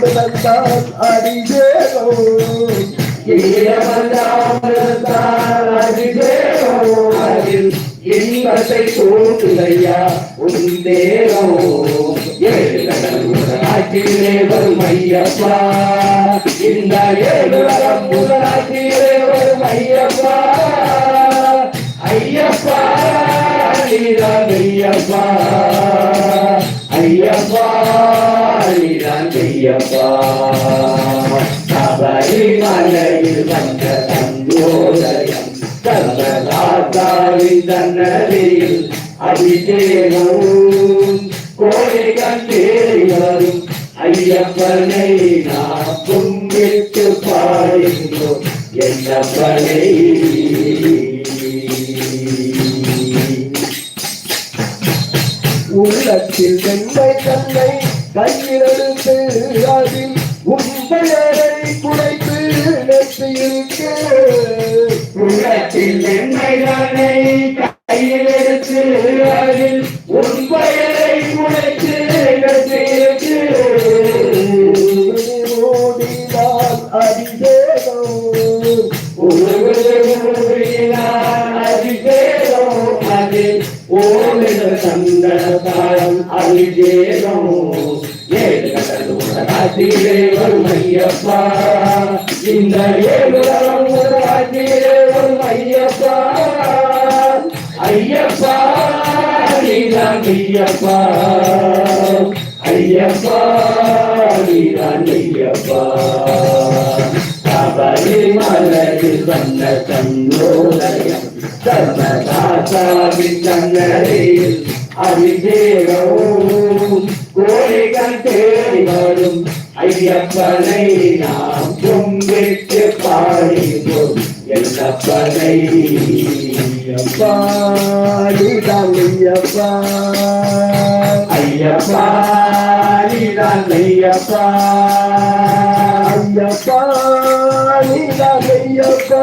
அமிர்தத்தால் அடிதேவோ ஈரமந்தாமிரத்தால் அடிதேவோ அதில் இன்பத்தை தோற்றுதையா உன் தேவோ ஏழு ஐயப்பா ஐயப்பா. அருளிதான் செய்யப்பா சபரிமலையில் வந்த தங்கோதயம் தந்ததாத்தாவின் தன்னதியில் அபிஷேகம் கோடை கண்டேறி வரும் உள்ளத்தில் பெண்மை தன்னை கையிலெழுத்து அதில் உங்களை குறைத்து நெற்றியிருக்கு. உள்ளத்தில் எண்ணெய்தானே கையிலெழுத்து அதில் உங்களை குறைத்து நெற்றியிருக்கு. ஓடினால் அதிவேகம். ஓடினால் அதிவேகம். வரம் ஒரு ஆட்சியிலே வரும் ஐயப்பா. ஐயப்பா நீதான் ஐயப்பா. ஐயப்பா நீதான் ஐயப்பா வந்த தன்னரையில் கோடிகள் தேடி வரும் ஐயப்பனை நாம் கும்பிட்டு பாடினோம் எல்லப்பனை ஐயப்பாடிதான் ஐயப்பா. ஐயப்பாடிதான் ஐயப்பா. ஐயப்பாடிதான் ஐயப்பா.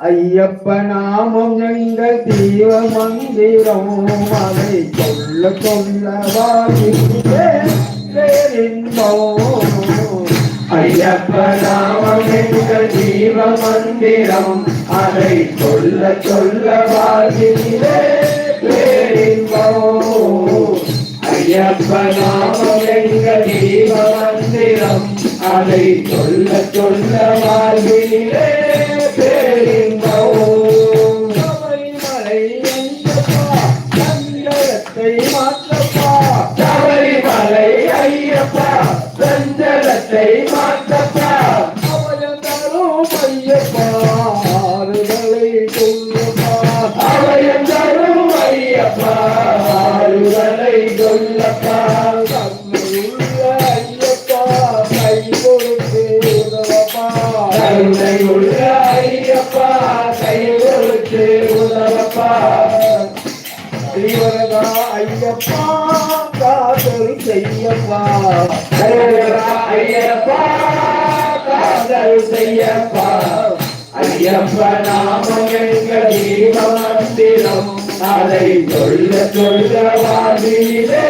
ஐயப்பா நாமம் எங்கள் தீவ மந்திரம் அதை சொல்ல சொல்ல ஐயப்ப நாமம் எங்கள் ஜீவ மந்திரம் அதை சொல்ல சொல்ல வாழ்கிறே பேரின்பம். ஐயப்ப நாமம் நேரம் அதை சொல்ல சொல்ல வாழ்விலே பேரிந்தோம். மலை ஐயப்பா சந்தரத்தை மாற்றப்பா. கருணையுள்ள ஐயப்பா கை உதவப்பா ஸ்ரீவரதா ஐயப்பா காதல் செய்யப்பா. கருணா ஐயப்பா காதல் செய்யப்பா ஐயப்ப நாமம் எங்கள் மந்திரம் அதை சொல்ல சொல்ல வாழ்விலே